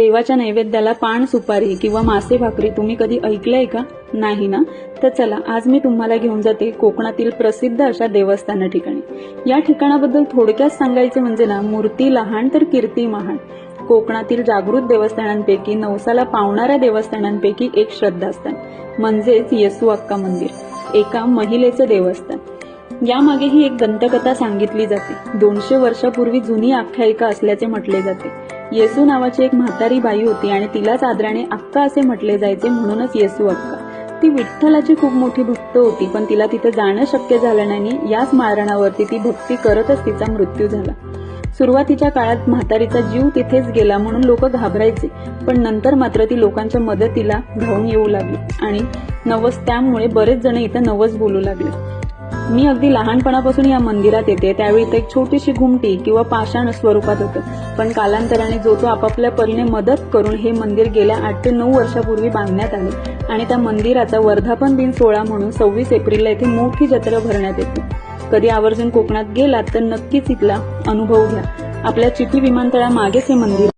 देवाच्या नैवेद्याला पान सुपारी किंवा मासे भाकरी तुम्ही कधी ऐकलंय का? नाही ना? तर चला आज मी तुम्हाला घेऊन जाते कोकणातील प्रसिद्ध अशा देवस्थान ठिकाणी. या ठिकाणाबद्दल थोडक्यात सांगायचे म्हणजे ना मूर्ती लहान तर कीर्ती महान. कोकणातील जागृत देवस्थानांपैकी नवसाला पावणाऱ्या देवस्थानांपैकी एक श्रद्धास्थान म्हणजेच येसू अक्का मंदिर एका महिलेचे देवस्थान. यामागेही एक दंतकथा सांगितली जाते. दोनशे वर्षापूर्वी जुनी आख्यायिका असल्याचे म्हटले जाते. येसू नावाची एक म्हातारी बाई होती आणि तिलाच आदराने अक्का असे म्हटले जायचे म्हणूनच येसू अक्का. ती विठ्ठलाची खूप मोठी भक्त होती पण तिला तिथे जाणं शक्य झालं नाही. याच मारणावरती ती भक्ती करतच तिचा मृत्यू झाला. सुरुवातीच्या काळात म्हातारीचा जीव तिथेच गेला म्हणून लोक घाबरायचे पण नंतर मात्र ती लोकांच्या मदतीला धावून येऊ लागली आणि नवस त्यामुळे बरेच जण इथं नवस बोलू लागले. मी अगदी लहानपणापासून या मंदिरात येते. त्यावेळी ते एक छोटीशी घुमटी किंवा पाषाण स्वरूपात होतं. पण कालांतराने जो तो आपापल्या परीने मदत करून हे मंदिर गेल्या आठ ते नऊ वर्षापूर्वी बांधण्यात आले. आणि त्या मंदिराचा वर्धापन दिन सोहळा म्हणून सव्वीस एप्रिलला येथे मोठी जत्रा भरण्यात येते. कधी आवर्जून कोकणात गेलात तर नक्कीच इथला अनुभव घ्या. आपल्या चिपी विमानतळामागेच हे मंदिर